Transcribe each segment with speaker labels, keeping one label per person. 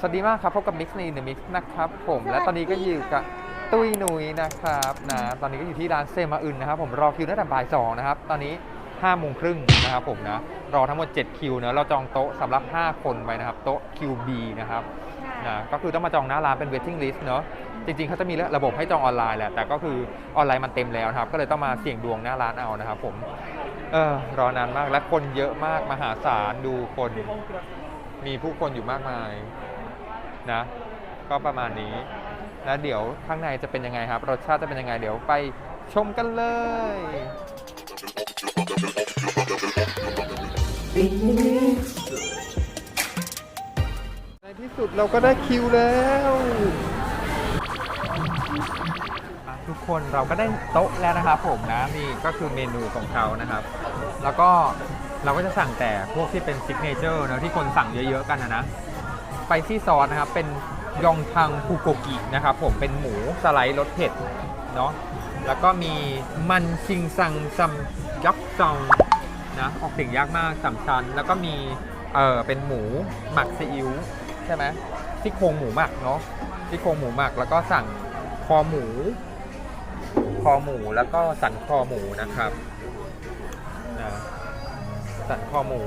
Speaker 1: สวัสดีมากครับพบกับมิกซ์ในเดอะมิกซ์นะครับผมและตอนนี้ก็อยู่กับตุ้ยหนุยนะครับนะตอนนี้ก็อยู่ที่ร้านเซมาอึนนะครับผมรอคิวตั้งแต่บ่ายสองนะครับตอนนี้5้าโมงครึ่งนะครับผมนะรอทั้งหมด 7 คิวเนอะเราจองโต๊ะสำหรับ 5 คนไว้นะครับโต๊ะ QB นะครับนะก็คือต้องมาจองหน้าร้านเป็น waiting list เนอะจริงๆเขาจะมีระบบให้จองออนไลน์แหละแต่ก็คือออนไลน์มันเต็มแล้วนะครับก็เลยต้องมาเสี่ยงดวงหน้าร้านเอานะครับผมเออรอนานมากและคนเยอะมากมหาศาลดูคน มีผู้คนอยู่มากมาย นะก็ประมาณนี้แล้วเดี๋ยวข้างในจะเป็นยังไงครับ รสชาติจะเป็นยังไง เดี๋ยวไปชมกันเลยในที่สุดเราก็ได้คิวแล้วอะทุกคนเราก็ได้โต๊ะแล้วนะครับผมนะนี่ก็คือเมนูของเขานะครับ แล้วก็เราก็จะสั่งแต่พวกที่เป็นซิกเนเจอร์นะที่คนสั่งเยอะๆกันนะนะ ไปที่ซอสนะครับ เป็นยองทังฟูโกกินะครับ ผมเป็นหมูสไลด์รสเผ็ดเนาะแล้วก็มีมันชิงซังซัมยักซองนะออกเสียงยากมากสามชั้น แล้วก็มีเออเป็นหมูหมักซีอิ๊วใช่ไหมซี่โครงหมูหมักเนาะซี่โครงหมูหมักแล้วก็สั่งคอหมู คอหมูแล้วก็สันคอหมูนะครับนะสันคอหมู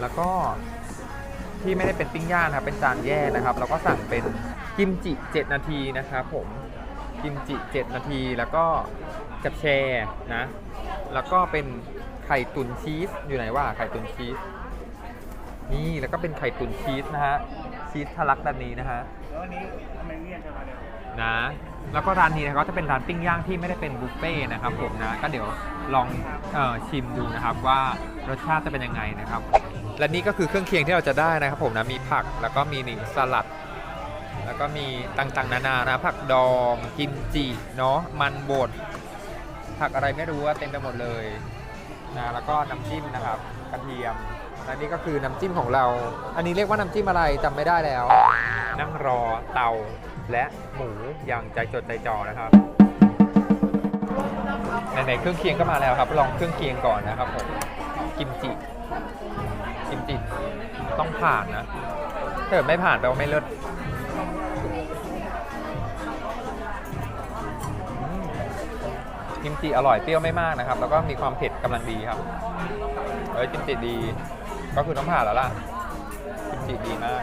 Speaker 1: แล้วก็ ที่ไม่ได้เป็นปิ้งย่างนะครับเป็นจานแยกนะครับ แล้วก็สั่งเป็นกิมจิ 7 นาทีนะครับผมกิมจิ 7 นาที แล้วก็กับแชร์นะ แล้วก็เป็นไข่ตุนชีสอยู่ไหนว่าไข่ตุนชีสนี่แล้วก็เป็นไข่ตุนชีสนะฮะชีสทะลักแบบนี้นะฮะ
Speaker 2: แล้ววันนี้ทำไมเลี่ยนจังวะเนี่ย
Speaker 1: นะแล้วก็ร้านนี้นะก็จะเป็นร้านปิ้งย่างที่ไม่ได้เป็นบุฟเฟ่ต์นะครับผมนะก็เดี๋ยวลองออชิมดูนะครับว่ารสชาติจะเป็นยังไงนะครับ และนี่ก็คือเครื่องเคียงที่เราจะได้นะครับผมนะมีผักแล้วก็มีนี่สลัด แล้วก็มีต่างๆ นานานะผักดองกิมจิเนาะมันบดผักอะไรไม่รู้ว่าเต็มไปหมดเลยนะแล้วก็น้ำจิ้มนะครับกระเทียมและนี่ก็คือน้ำจิ้มของเรา อันนี้เรียกว่าน้ำจิ้มอะไรจำไม่ได้แล้ว นั่งรอเตาและหมูอย่างใจจดใจจ่อนะครับในๆเครื่องเคียงก็มาแล้วครับ ลองเครื่องเคียงก่อนนะครับผมกิมจิ กิมจิต้องผ่านนะถ้าเกิดไม่ผ่านแปลว่าไม่เลิศกิมจิอร่อยเปรี้ยวไม่มากนะครับ แล้วก็มีความเผ็ดกำลังดีครับ เอ้ยกิมจิดี ก็คือต้องผ่านแล้วล่ะกิมจิดีมาก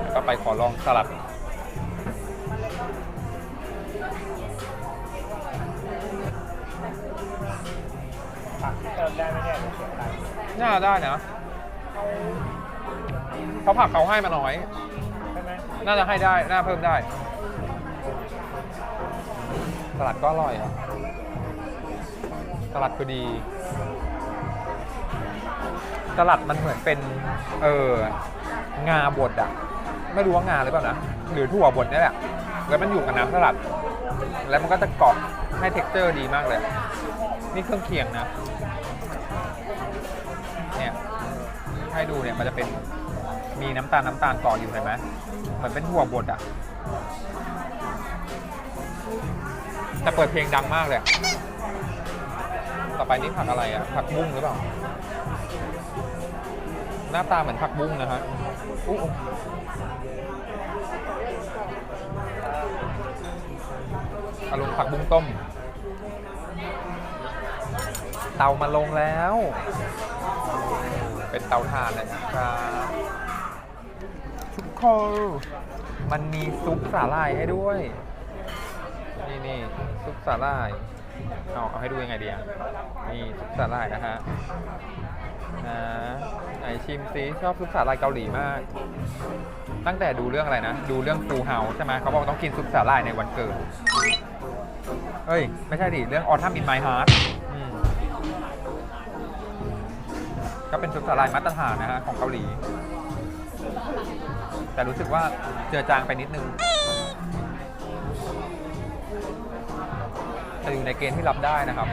Speaker 1: แล้วก็ไปขอลองสลัด
Speaker 2: เติมได้ไหมเนี่ยเสียตังค์
Speaker 1: น่าได้นะเพราะผักเขาให้มาน้อย
Speaker 2: ใช่ไหม
Speaker 1: น่าจะให้ได้ น่าเพิ่มได้ สลัดก็อร่อยอะสลัดก็ดี สลัดมันเหมือนเป็น เอองาบดอะไม่รู้ว่างาหรือเปล่านะ หรือถั่วบดนี่แหละ แล้วมันอยู่กับน้ำสลัด แล้วมันก็จะเกาะให้เท็กเจอร์ดีมากเลย นี่เครื่องเคียงนะ ให้ดูเนี่ยมันจะเป็นมีน้ำตาลน้ำตาลเกาะอยู่เห็นไหมเหมือนเป็นถั่วบดอะ แต่เปิดเพลงดังมากเลยอะต่อไปนี่ผักอะไรอะ ผักบุ้งหรือเปล่า หน้าตาเหมือนผักบุ้งนะฮะอู้อารมณ์ผักบุ้งต้ม เตามาลงแล้ว เป็นเตาถ่านเลยนะครับทุกคนมันมีซุปสาหร่ายให้ด้วย นี่นี่ซุปสาหร่ายเอาเอาให้ดูยังไงดีอะนี่ซุปสาหร่ายนะฮะนะไหนชิมซิชอบซุปสาหร่ายเกาหลีมาก ตั้งแต่ดูเรื่องอะไรนะ ดูเรื่องฟูเฮาใช่ไหมเขาบอกต้องกินซุปสาหร่ายในวันเกิดเฮ้ย ไม่ใช่ดิ เรื่อง Autumn in My Heart ก็เป็นซุปสาหร่ายมาตรฐานนะฮะของเกาหลี แต่รู้สึกว่าเจือจางไปนิดนึงแต่อยู่ในเกณฑ์ที่รับได้นะครับ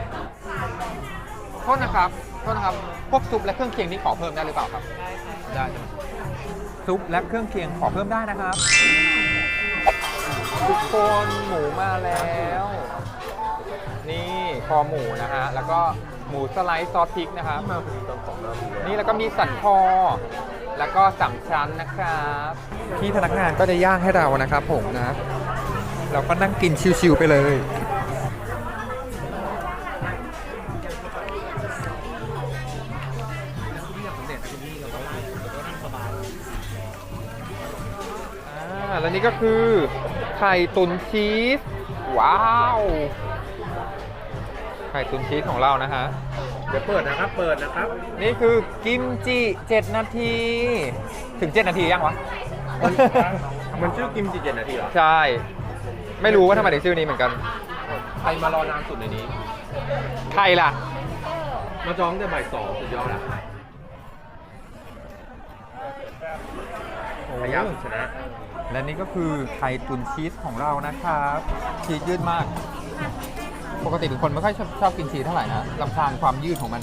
Speaker 1: โทษนะครับ โทษนะครับ พวกซุปและเครื่องเคียงนี่ขอเพิ่มได้หรือเปล่าครับ ได้ใช่ไหมซุปและเครื่องเคียงขอเพิ่มได้นะครับทุกคนหมูมาแล้ว นี่คอหมูนะฮะ แล้วก็ หมูสไลด์ซอสพริกนะครับ
Speaker 2: มาพอดีตอนสองนาที
Speaker 1: นี่แล้วก็มีสันคอ แล้วก็สามชั้นนะครับที่พนักงานก็จะย่างให้เรานะครับผมนะ เราก็นั่งกินชิวๆไปเลย อ่า แล้วนี่ก็คือไข่ตุนชีส ว้าว ไข่ตุนชีสของเรานะฮะ
Speaker 2: เดี๋ยวเปิดนะครับ เปิดนะครับ
Speaker 1: นี่คือกิมจิ7นาที ถึง 7 นาทียังวะ
Speaker 2: มัน มันชื่อกิมจิเจ็ดนาทีเหรอ
Speaker 1: ใช่ ไม่รู้ว่าทำไมถึงชื่อนี้เหมือนกัน
Speaker 2: ใครมารอนานสุดในนี้
Speaker 1: ใครล่ะ
Speaker 2: มาจองแต่บ่ายสองสุดยอดอะพยายามชนะ
Speaker 1: และนี่ก็คือไข่ตุนชีสของเรานะครับ ชีสยืดมาก ปกติเป็นคนไม่ค่อยชอบชอบกินชีสเท่าไหร่นะลำคาญความยืดของมัน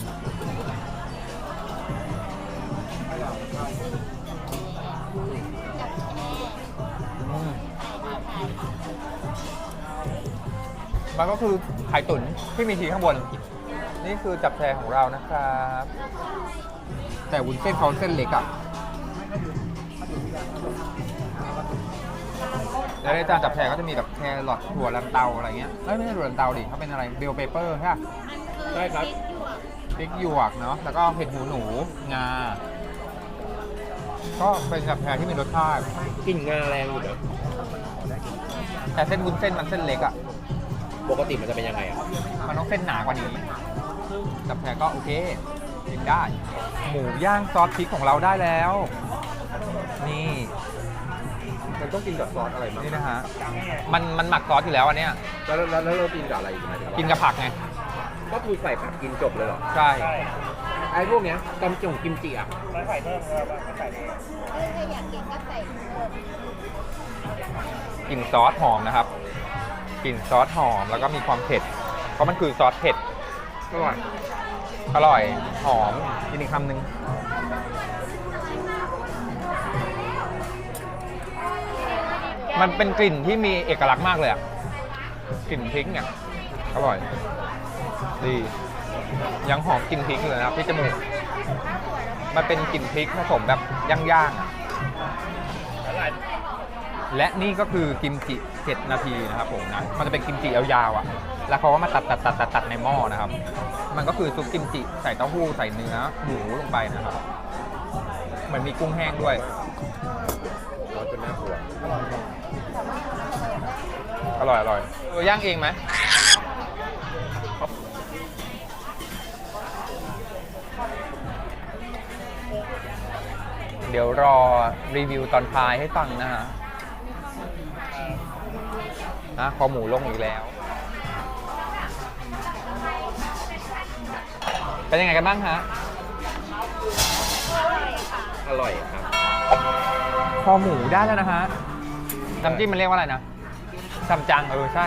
Speaker 1: มมันก็คือไข่ตุ๋นที่มีชีสข้างบน นี่คือจับแชร์ของเรานะครับ แต่วุ้นเส้นเขาเส้นเล็กอะ ในจานจับแชร์ก็จะมีแบบแครอทถั่วลันเตาอะไรเงี้ยเอ้ยไม่ใช่ถั่วลันเตาดิเขาเป็นอะไรเบลเปเปอร์ใช่ปะ
Speaker 2: ใช่ครับ
Speaker 1: พริกหยวกเนาะแล้วก็เห็ดหูหนูงา ก็เป็นจับแชร์ที่มีรสชาติ
Speaker 2: กลิ่นงาแรงอยู่นะ
Speaker 1: แต่เส้นวุ้นเส้นมันเส้นเล็กอะ
Speaker 2: ปกติมันจะเป็นยังไงอะ
Speaker 1: มันต้องเส้นหนากว่านี้จับแผลก็โอเคกินได้ หมูย่างซอสพริกของเราได้แล้ว นี่
Speaker 2: มัน ต้องกินกับซอสอะไรมั้ง
Speaker 1: นี่นะฮะมันมันหมักซอสอยู่แล้วอันเนี้ย
Speaker 2: แล้วแล้วแล้วเรากินกับอะไรอีกไหม
Speaker 1: กินกับผักไง
Speaker 2: ก็คือใส่ผักกินจบเลยเหรอ
Speaker 1: ใช่
Speaker 2: ไอ้พวกเนี้ยตำจงกิมจิอะ
Speaker 3: ไม่ใส่เพิ่มเลยไม่ใส่เพิ่ม
Speaker 4: เออถ้าอยากกินก็ใส่เพิ่ม
Speaker 1: กลิ่นซอสหอมนะครับกลิ่นซอสหอมแล้วก็มีความเผ็ด เพราะมันคือซอสเผ็ด
Speaker 2: อร่อย
Speaker 1: อร่อยหอมกินอีกคำหนึ่ง มันเป็นกลิ่นที่มีเอกลักษณ์มากเลยอะกลิ่นพริกเนี่ยอร่อย ดี ยังหอมกลิ่นพริกอยู่เลยนะครับที่จมูกมันเป็นกลิ่นพริกผสมแบบย่างๆอะและนี่ก็คือกิมจิ 7 นาทีนะครับผมนะ มันจะเป็นกิมจิยาวๆอะ แล้วเขาก็มาตัดตัดตัดตัดตัดในหม้อนะครับ มันก็คือซุปกิมจิใส่เต้าหู้ใส่เนื้อหมูลงไปนะครับเหมือนมีกุ้งแห้งด้วย
Speaker 2: ร้อนจนน่ากลัว
Speaker 1: อร่อยอร่อยเออย่างเองไหมเดี๋ยวรอรีวิวตอนท้ายให้ฟังนะฮะนะคอหมูลงอีกแล้ว เป็นยังไงกันบ้างฮะ
Speaker 2: อร่อยครับ
Speaker 1: คอหมูได้แล้วนะฮะน้ำจิ้มมันเรียกว่าอะไรนะซัมจังเออใช่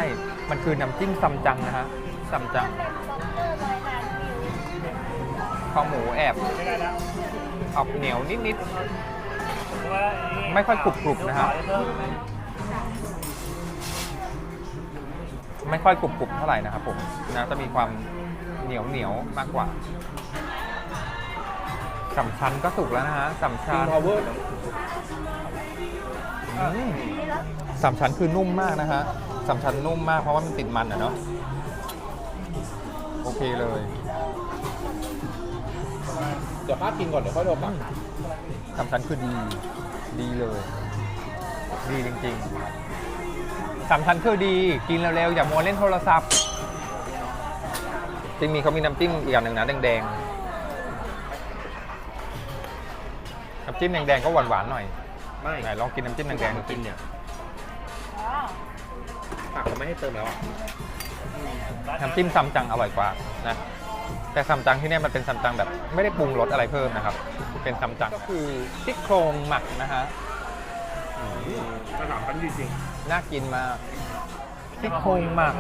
Speaker 1: มันคือน้ำจิ้มซัมจังนะฮะซัมจังคอหมูแอบ
Speaker 3: ไม่ได้แล้ว
Speaker 1: ออกเหนียวนิด
Speaker 3: เพราะว่าอันนี้
Speaker 1: ไม่ค่อยกรุบๆนะฮะ
Speaker 3: เพิ่ม
Speaker 1: ๆไม่ค่อยกรุบๆเท่าไหร่นะครับผมนะจะมีความเหนียวเหนียวๆมากกว่า สำชันก็สุกแล้วนะฮะสำ
Speaker 2: กิ
Speaker 1: ชั
Speaker 2: น
Speaker 1: น
Speaker 2: พาวเวอร์
Speaker 1: อืมสามชั้นคือนุ่มมากนะฮะสามชั้นนุ่มมากเพราะว่ามันติดมันอะเนาะโอเคเลย
Speaker 2: เดี๋ยวป้ากินก่อนเดี๋ยวค่อยโทรกลับ
Speaker 1: สามชั้นคือดี ดีเลย ดีจริงๆสามชั้นคือดีกินเร็วๆอย่ามัวเล่นโทรศัพท์จริงมีเขามีน้ำจิ้มอีกอย่างหนึ่งนะแดงๆ น้ำจิ้มแดงๆก็หวานๆหน่อย
Speaker 2: ไม่
Speaker 1: ไหนลองกินน้ำจิ้มแดงๆดู
Speaker 2: กิ
Speaker 1: สิ
Speaker 2: นเนี่ยผักเขาไม่ให้เติมแล้วอะ
Speaker 1: น้ำจิ้มซัมจังอร่อยกว่านะแต่ซัมจังที่เนี่ยมันเป็นซัมจังแบบไม่ได้ปรุงรสอะไรเพิ่มนะครับ เป็นซัมจังก็คือซี่โครงหมักนะฮะ
Speaker 2: ภาษาพันจริง
Speaker 1: น่ากินมากซี่โครงหมัก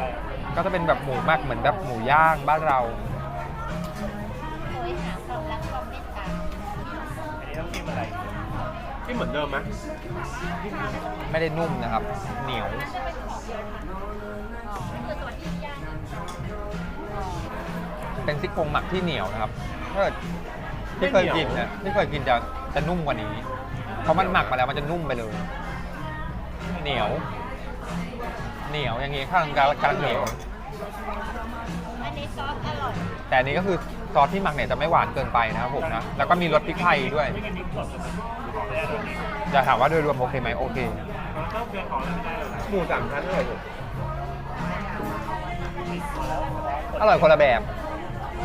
Speaker 1: ก็จะเป็นแบบหมูหมักเหมือนแบบหมูย่างบ้านเรา
Speaker 3: นนี้ต้องกินอะไร
Speaker 2: ๆที่เหมือนเดิมไหม
Speaker 1: ไม่ได้นุ่มนะครับ เหนียว
Speaker 4: คือตัวที่ย่าง
Speaker 1: เป็นซี่โครงหมักที่เหนียวนะครับถ้าเกิดที่เคยกินเนี่ยที่เคยกินจะจะนุ่มกว่านี้เพราะมันหมักมาแล้วมันจะนุ่มไปเลย เหนียว เหนียวอย่างงี้ข้างกลางกลางเหนียว
Speaker 4: อันนี้ซอสอร่อย
Speaker 1: แต่อันนี้ก็คือ ซอสที่หมักเนี่ยจะไม่หวานเกินไปนะครับผมนะ แล้วก็มีรสพริกไทยด้วย
Speaker 3: ไม่กินพริกสดเลยของแท้เลยนี่
Speaker 1: จะถามว่าโดยรวมโอเคไหมโอเค
Speaker 3: มันต้องเป็นของอะไรไม่ได้เลยนะ
Speaker 2: หมูสามชั้นอร่อยสุด
Speaker 1: อร่อยคนละแบบ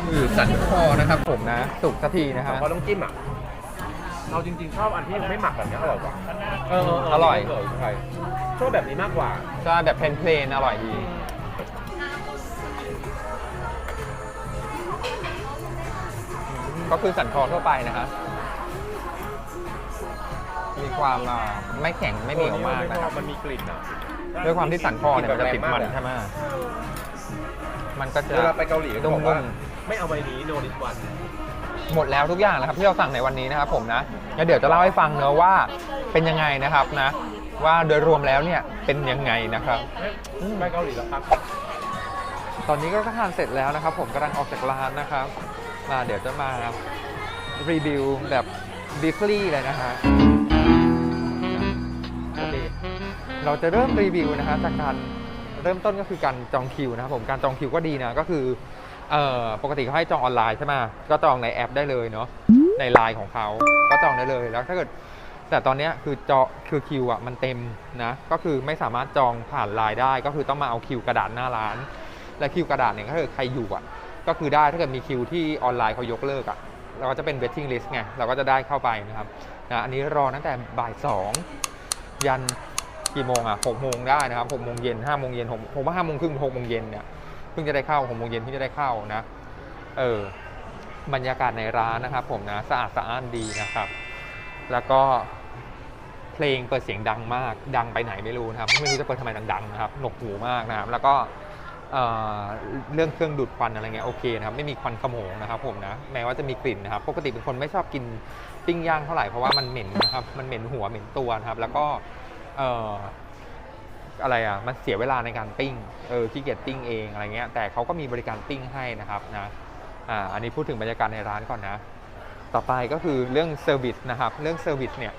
Speaker 1: คือสันคอนะครับผมนะ สุกสักทีนะ
Speaker 2: แต่
Speaker 1: ฮะ
Speaker 2: พอต้องจิ้มอะเราจริงๆชอบอันที่ไม่หมักแบบนี้อร่อยกว่า
Speaker 1: เอออร่อย
Speaker 2: ใช่ชอบแบบนี้มากกว่า
Speaker 1: ใช่แบบเพลนๆอร่อยดี ก็คือสันคอทั่วไปนะฮะมีความอ่าไม่แข็งไม่เหนียวมากนะครับ
Speaker 2: มันมีกลิ่นอะ
Speaker 1: ด้วยความที่สันคอเนี่ยมันจะติดมันใช่ไหมมันก็จะ
Speaker 2: เวลาไปเกาหลีก็
Speaker 1: นุ่
Speaker 2: บอกว่าม
Speaker 1: ๆ
Speaker 2: ไม่เอาใบนี้โนดิสวัน
Speaker 1: หมดแล้วทุกอย่างนะครับที่เราสั่งในวันนี้นะครับผมนะแล้วเดี๋ยวจะเล่าให้ฟังเนอะว่าเป็นยังไงนะครับนะ ว่าโดยรวมแล้วเนี่ยเป็นยังไงนะครับ
Speaker 2: ไปเกาหลีแล้วครับ
Speaker 1: ตอนนี้ก็ทานเสร็จแล้วนะครับ ผมกำลังออกจากร้านนะครับ มาเดี๋ยวจะมารีวิวแบบบิฟลี่เลยนะฮะโอเคเราจะเริ่มรีวิวนะฮะจากการเริ่มต้นก็คือการจองคิวนะครับผมการจองคิวก็ดีนะก็คือเอ่อปกติเขาให้จองออนไลน์ใช่ไหมก็จองในแอปได้เลยเนาะในไลน์ของเขาก็จองได้เลยแล้วถ้าเกิดแต่ตอนนี้คือจอคือคิวอะมันเต็มนะก็คือไม่สามารถจองผ่านไลน์ได้ ก็คือต้องมาเอาคิวกระดาษหน้าร้าน และคิวกระดาษเนี่ยถ้าเกิดใครอยู่อะ ก็คือได้ถ้าเกิดมีคิวที่ออนไลน์เขายกเลิกอะเราก็จะเป็น waiting list ไงเราก็จะได้เข้าไปนะครับนะอันนี้รอตั้งแต่บ่ายสองยันกี่โมงอะหกโมงได้นะครับหกโมงเย็นห้าโมงเย็นหกผมว่าห้าโมงครึ่งหกโมงเย็นเนี่ยเพิ่งจะได้เข้าหกโมงเย็นเพิ่งจะได้เข้านะเออบรรยากาศในร้านนะครับ ผมนะสะอาดสะอ้านดีนะครับ แล้วก็เพลงเปิดเสียงดังมากดังไปไหนไม่รู้นะครับไม่รู้จะเปิดทำไมดังๆนะครับหนวกหูมากนะครับ แล้วก็ เเรื่องเครื่องดูดควันอะไรเงี้ยโอเคนะครับไม่มีควันขโมงนะครับผมนะแม้ว่าจะมีกลิ่นนะครับปกติเป็นคนไม่ชอบกินปิ้งย่างเท่าไหร่เพราะว่ามันเหม็นนะครับมันเหม็นหัวเหม็นตัวนะครับแล้วก็เอ่ออะไรอะมันเสียเวลาในการปิ้งเออขี้เกียจปิ้งเองอะไรเงี้ยแต่เขาก็มีบริการปิ้งให้นะครับนะอ่าอันนี้พูดถึงบรรยากาศในร้านก่อนนะ ต่อไปก็คือเรื่องเซอร์วิสนะครับเรื่องเซอร์วิสเนี่ย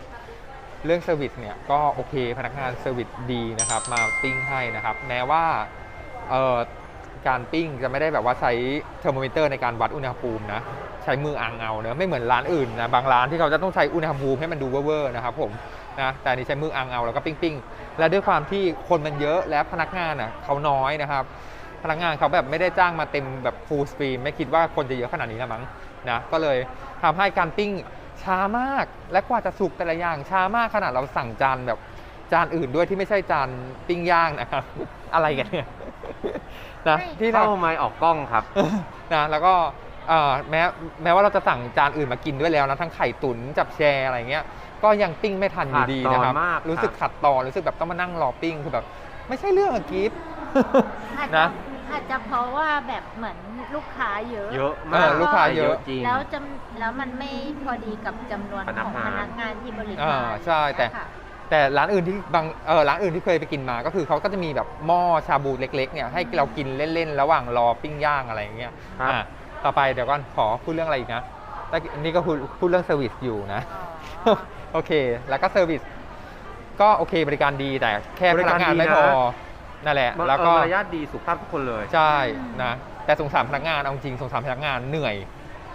Speaker 1: เรื่องเซอร์วิสเนี่ยก็โอเคพนักงานเซอร์วิสดีนะครับมาปิ้งให้นะครับแม้ว่า เอ่อการปิ้งจะไม่ได้แบบว่าใช้เทอร์โมมิเตอร์ในการวัดอุณหภูมินะใช้มืออังเอาเนอะไม่เหมือนร้านอื่นนะบางร้านที่เขาจะต้องใช้อุณหภูมิให้มันดูเวอร์ๆนะครับผมนะแต่อันนี้ใช้มืออังเอาแล้วก็ปิ้งปิ้งๆและด้วยความที่คนมันเยอะและพนักงานอะเขาน้อยนะครับ พนักงานเขาแบบไม่ได้จ้างมาเต็มแบบฟูลสตรีมไม่คิดว่าคนจะเยอะขนาดนี้ละมั้งนะก็เลยทำให้การปิ้งช้ามากและกว่าจะสุกแต่ละอย่างช้ามากขนาดเราสั่งจานแบบจานอื่นด้วยที่ไม่ใช่จานปิ้งย่างนะครับอะไรกันเนี่ย นะที่เรา
Speaker 2: เข้าไม้ออกกล้องครับ
Speaker 1: นะแล้วก็เอ่อแม้แม้ว่าเราจะสั่งจานอื่นมากินด้วยแล้วนะทั้งไข่ตุ๋นจับแชร์อะไรเงี้ยก็ยังปิ้งไม่ทันอยู่ดีนะครับ
Speaker 2: ขาดตอนมาก
Speaker 1: รู้สึก
Speaker 2: ครับ
Speaker 1: ขัดตอนรู้สึกแบบต้องมานั่งรอปิ้งคือแบบ ไม่ใช่เรื่องอะกิฟต์
Speaker 4: อาจจะ
Speaker 1: นะ
Speaker 4: อาจจะเพราะว่าแบบเหมือนลูกค้าเยอะ
Speaker 2: เยอะ
Speaker 1: เอ
Speaker 2: มาก
Speaker 1: อลูกค้าเยอะ
Speaker 2: จริง
Speaker 4: แล้วจำแล้วมันไม่พอดีกับจำนวน
Speaker 2: พนั
Speaker 4: ข
Speaker 2: ก
Speaker 4: อง
Speaker 2: งาน
Speaker 4: พนักงานที่บริ
Speaker 1: อ่
Speaker 4: การา
Speaker 1: ใช่แต่
Speaker 4: นะคะ
Speaker 1: แต่ร้านอื่นที่บางเออร้านอื่นที่เคยไปกินมา ก็คือเขาก็จะมีแบบหม้อชาบูเล็กๆเนี่ยให้เรากินเล่นๆระหว่างรอปิ้งย่างอะไรอย่างเงี้ย
Speaker 2: ครับ
Speaker 1: อะต่อไปเดี๋ยวก่อนขอพูดเรื่องอะไรอีกนะแต่นี่ก็พูดพูดเรื่องเซอร์วิสอยู่นะ
Speaker 4: อ๋อ
Speaker 1: โอเค แล้วก็เซอร์วิสก็โอเคบริการดีแต่แค่พนักงานไม่พอนั่นแหละ
Speaker 2: มา
Speaker 1: แล้วก็
Speaker 2: เออมารยาทดีสุภาพทุกคนเลย
Speaker 1: ใช่นะแต่สงสารพนักงานเอาจริงสงสารพนักงานเหนื่อย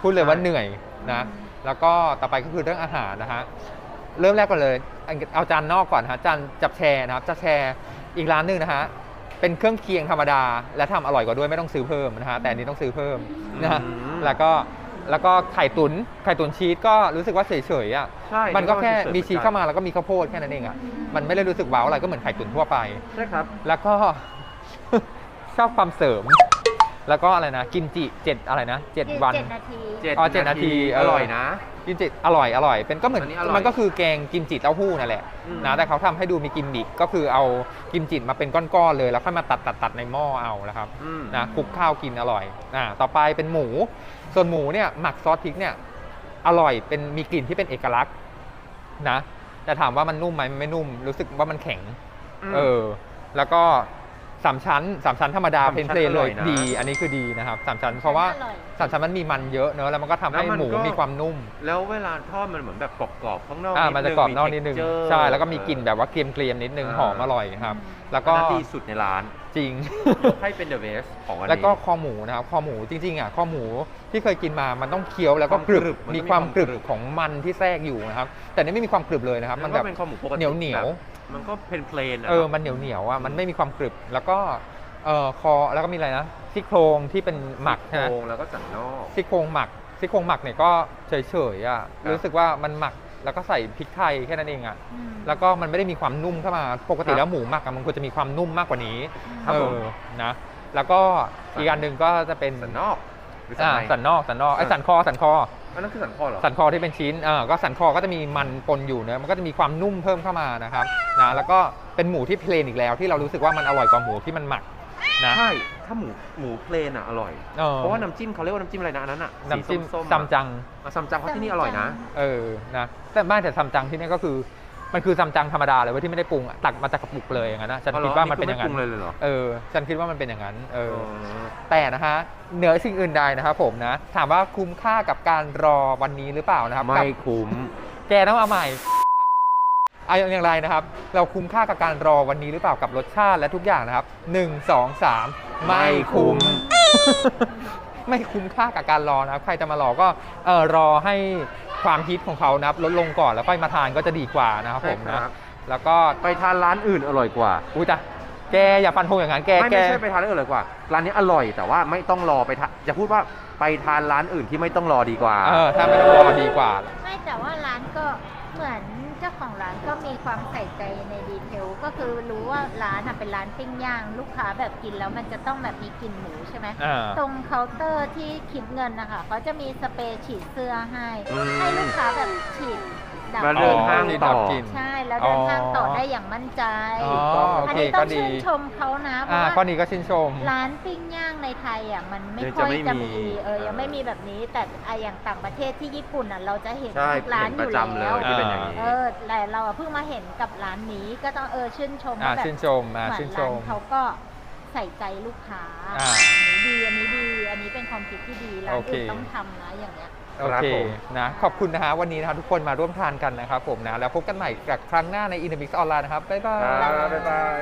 Speaker 1: พูดเลยว่า
Speaker 2: ใช่
Speaker 1: เหนื่อยนะ แล้วก็ต่อไปก็คือเรื่องอาหารนะฮะ เริ่มแรกก่อนเลย เอาจานนอกก่อนนะฮะจานจับแชร์นะครับจับแชร์อีกร้านหนึ่งนะฮะเป็นเครื่องเคียงธรรมดา และทำอร่อยกว่าด้วยไม่ต้องซื้อเพิ่มนะฮะแต่อันนี้ต้องซื้อเพิ่มนะฮะ
Speaker 2: อืม
Speaker 1: แล้วก็แล้วก็ไข่ตุนไข่ตุนชีสก็รู้สึกว่าเฉยๆอะ
Speaker 2: ใช่
Speaker 1: มันก็แค่
Speaker 2: เฉยๆ
Speaker 1: มีชีส
Speaker 2: หอนน
Speaker 1: เข้ามาแล้วก็มีข้าวโพดแค่นั้นเองอะมันไม่ได้รู้สึกว้าวอะไรก็เหมือนไข่ตุนทั่วไป
Speaker 2: ใช่ครับ
Speaker 1: แล้วก็ชอบความเสริม แล้วก็อะไรนะกิมจิเจ็ดอะไรนะเจ็ดวัน
Speaker 4: เจ็ดนาที
Speaker 2: เจ็ด
Speaker 1: อ๋อเจ็ดนาทีเออ
Speaker 2: อ ร่อยนะ
Speaker 1: กิมจิอร่อยอร่อยเป็นก็เหมือน
Speaker 2: อันนี้อร่อย
Speaker 1: มันก็คือแกงกิมจิเต้าหู้นั่นแหละ
Speaker 2: อืม
Speaker 1: นะแต่เขาทำให้ดูมีกิมมิคก็คือเอากิมจิมาเป็นก้อนๆเลยแล้วค่อยมาตัดตัดตัดในหม้อเอานะครับ
Speaker 2: อืม
Speaker 1: นะคลุกข้าวกินอร่อยอ่าต่อไปเป็นหมู ส่วนหมูเนี่ยหมักซอสพริกเนี่ยอร่อยเป็นมีกลิ่นที่เป็นเอกลักษณ์นะแต่ถามว่ามันนุ่มไหมมันไม่นุ่มรู้สึกว่ามันแข็ง
Speaker 2: อืม
Speaker 1: เออ แล้วก็ สามชั้นสามชั้นธรรมดา
Speaker 2: สาม
Speaker 1: เพ
Speaker 2: ชั้
Speaker 1: น
Speaker 2: น
Speaker 1: เพลน
Speaker 2: อ
Speaker 1: เล
Speaker 2: ร่อย
Speaker 1: ย
Speaker 2: นะ
Speaker 1: ดี อันนี้คือดีนะครับสามชั้นเพราะว่า
Speaker 4: อร่อย
Speaker 1: สามชั้นมันมีมันเยอะเนอะแล้วมันก็ทำให้
Speaker 2: แล้วมัน
Speaker 1: หมู
Speaker 2: ก็
Speaker 1: มีความนุ่ม
Speaker 2: แล้วเวลาทอดมันเหมือนแบบกรอบๆข้างนอก
Speaker 1: อ่ามันจะกรอบนอก
Speaker 2: มี
Speaker 1: นิดนึง
Speaker 2: texture
Speaker 1: ใช่แล้วก็มีกลิ่นแบบว่าเกรียมๆนิดนึง
Speaker 2: อ่า
Speaker 1: หอมอร่อยครับ แล้ว
Speaker 2: ก็
Speaker 1: ก็
Speaker 2: ดีสุดในร้าน
Speaker 1: จริง
Speaker 2: ให้เป็น the best ของวันนี้
Speaker 1: แล้วก็คอหมูนะครับคอหมูจริงๆอะคอหมูที่เคยกินมามันต้องเคี้ยวแล้วก็
Speaker 2: ความ
Speaker 1: กรึบ
Speaker 2: กรึบมันต้องมี
Speaker 1: มีความกรึบ
Speaker 2: ความกรึบ
Speaker 1: ของมันที่แทรกอยู่นะครับ แต่นี่ไม่มีความกรึบเลยนะครับ มัน
Speaker 2: แล้ว
Speaker 1: แบ
Speaker 2: ก็
Speaker 1: บ
Speaker 2: เป็นข้าวหมูปกติ
Speaker 1: เหนียวเหนียว
Speaker 2: แบบมันก็เพลนเพลนๆอะ
Speaker 1: เออ มันเหนียวเหนียวๆอะมันไม่มีความกรึบแล้วก็เออคอแล้วก็มีอะไรนะซี่โครงที่เป็นหมัก
Speaker 2: โค
Speaker 1: ใช่ไหม
Speaker 2: รงแล้วก็สันนอก
Speaker 1: ซี่โครงหมักซี่โครงหมักเนี่ยก็เฉยๆอะ
Speaker 2: ครับ
Speaker 1: รู้สึกว่ามันหมัก แล้วก็ใส่พริกไทยแค่นั้นเองอะ
Speaker 4: อืม
Speaker 1: แล้วก็มันไม่ได้มีความนุ่มเข้ามาปกติ
Speaker 2: ครับ
Speaker 1: แล้วหมูหมักอะมันควรจะมีความนุ่มมากกว่านี้
Speaker 2: ครับ
Speaker 1: เอ
Speaker 2: ผม
Speaker 1: อนะแล้วก็อีกอันหนึ่งก็จะเป็น
Speaker 2: สันนอกหรือสัน
Speaker 1: อ่า
Speaker 2: ใน
Speaker 1: สันนอกสันนอกไอ้ย
Speaker 2: เออ
Speaker 1: สันคอสันคอ
Speaker 2: อันนั้นคือสันคอเหรอ
Speaker 1: สันคอที่เป็นชิ้นเออก็สันคอก็จะมีมันปนอยู่เนอะมันก็จะมีความนุ่มเพิ่มเข้ามานะครับนะแล้วก็เป็นหมูที่เพลนอีกแล้วที่เรารู้สึกว่ามันอร่อยกว่าหมูที่มันหมัก นะ
Speaker 2: ใช่ ถ้าหมูหมูเพลนอะอร่อย
Speaker 1: ออ
Speaker 2: เพราะว่าน้ำจิ้มเขาเรียกว่าน้ำจิ้มอะไรนะอันนั้นอะ
Speaker 1: น้ำจิ้ม
Speaker 2: สีส้ๆ
Speaker 1: ซัมจัง
Speaker 2: อะซัมจังเพราะที่นี่อร่อยนะ
Speaker 1: เออ นะ แต่บ้านแต่ซัมจังที่นี่ก็คือ มันคือซัมจังธรรมดาเลยเว่าที่ไม่ได้ปรุงอะตักมาจากกระปุกเลยอย่างนั้นนะ ฉัน
Speaker 2: อ๋อเหรอ
Speaker 1: คิดว่ามันเป็นอย่าง
Speaker 2: นี่
Speaker 1: นั้
Speaker 2: คือไม่ปรุงเลยเลยเหรอ
Speaker 1: เออ ฉันคิดว่ามันเป็นอย่างนั้น เออ
Speaker 2: อ๋อ
Speaker 1: แต่นะฮะ เหนือสิ่งอื่นใดนะครับผมนะ ถามว่าคุ้มค่ากับการรอวันนี้หรือเปล่านะครับ
Speaker 2: ไม่
Speaker 1: กับ
Speaker 2: คุ้ม
Speaker 1: แกต้องเอาใหม่เอาอย่างไรนะครับ เราคุ้มค่ากับการรอวันนี้หรือเปล่ากับรสชาติและทุกอย่างนะครับหนึ่งสองสามไม่คุ้ม ไม่คุ้มค่ากับการรอนะครับ ใครจะมารอก็เออรอให้ความฮิตของเขานะครับลดลงก่อนแล้วค่อยมาทานก็จะดีกว่านะครับผม
Speaker 2: ใช่ครั
Speaker 1: นะ
Speaker 2: บ
Speaker 1: แล้วก็
Speaker 2: ไปทานร้านอื่นอร่อยกว่า
Speaker 1: อุ้ยจ้ะแกอย่าฟันธงอย่างนั้นแก
Speaker 2: ไม่
Speaker 1: แก
Speaker 2: ไม่ใช่ไปทานร้านอื่นอร่อยกว่า ร้านนี้อร่อยแต่ว่าไม่ต้องรอไปทานจะพูดว่าไปทานร้านอื่นที่ไม่ต้องรอดีกว่า
Speaker 1: เออถ้าไม่ต้องรอดีกว่า
Speaker 4: ไม่แต่ว่าร้านก็เหมือน เจ้าของร้านก็มีความใส่ใจในดีเทลก็คือรู้ว่าร้านน่ะเป็นร้านปิ้งย่าง ลูกค้าแบบกินแล้วมันจะต้องแบบมีกลิ่นหมูใช่ไหม
Speaker 1: อ่า
Speaker 4: ตรงเคาน์เตอร์ที่คิดเงินนะคะเขาจะมีสเปรย์ฉีดเสื้อให้
Speaker 2: อืม
Speaker 4: ให้ลูกค้าแบบฉีด ดับ
Speaker 2: มา
Speaker 4: ก
Speaker 2: เดิ
Speaker 4: ลิ่
Speaker 2: น
Speaker 4: น
Speaker 2: ห้าง
Speaker 1: นี่
Speaker 2: ต่
Speaker 1: ดั
Speaker 2: อบ
Speaker 1: กลิ่น
Speaker 4: ใช่แล้วเดินทางต่ออ
Speaker 1: อ
Speaker 4: ได้อย่างมั่นใจ
Speaker 1: อ๋อโอ
Speaker 4: อัน
Speaker 1: เค
Speaker 4: นี้ต้อ
Speaker 1: ก็
Speaker 4: ง
Speaker 1: ดี
Speaker 4: ชื่นชมเขานะเพ
Speaker 1: อ่า
Speaker 4: ราะ
Speaker 1: ข้อ
Speaker 4: ว่า
Speaker 1: นี้ก็ชื่นชม
Speaker 4: ร้านปิ้งย่างในไทยอะมันไม่
Speaker 2: ยัง
Speaker 4: ค่อย
Speaker 2: จะ
Speaker 4: จะ
Speaker 2: ไม่
Speaker 4: มี
Speaker 2: มี
Speaker 4: เออยังไม่มีแบบนี้ แต่อะอย่างต่างประเทศที่ญี่ปุ่นอะเราจะเห็น
Speaker 2: ใช่
Speaker 4: ทุกร้าน
Speaker 2: เห็น
Speaker 4: อ
Speaker 2: ประ
Speaker 4: ยู่
Speaker 2: จำเลย
Speaker 4: แล้ว
Speaker 2: ที่เป็นอย่างนี้
Speaker 4: เออแต่เราอะเพิ่งมาเห็นกับร้านนี้ก็ต้องเออชื่นชม
Speaker 1: อ่า
Speaker 4: ว่าแบบ
Speaker 1: ชื่นชมอ่า
Speaker 4: เหมือ
Speaker 1: ชื่
Speaker 4: น
Speaker 1: นช
Speaker 4: ร้าน
Speaker 1: ม
Speaker 4: เขาก็ใส่ใจลูกค้า
Speaker 1: อ่า
Speaker 4: อันนี้ดี อันนี้ดี อันนี้เป็นความคิดที่ดีร้าน
Speaker 1: โอเค
Speaker 4: อื่นต้องทำนะอย่างเงี้ย
Speaker 1: โอ
Speaker 2: ครับ
Speaker 1: เค
Speaker 2: ผม
Speaker 1: นะขอบคุณนะฮะวันนี้นะครับทุกคนมาร่วมทานกันนะครับผมนะแล้วพบกันใหม่กับครั้งหน้าใน i n t e r m i x ออนไลน์นะครับบ๊ายบาย
Speaker 2: ครับบ๊ายบาย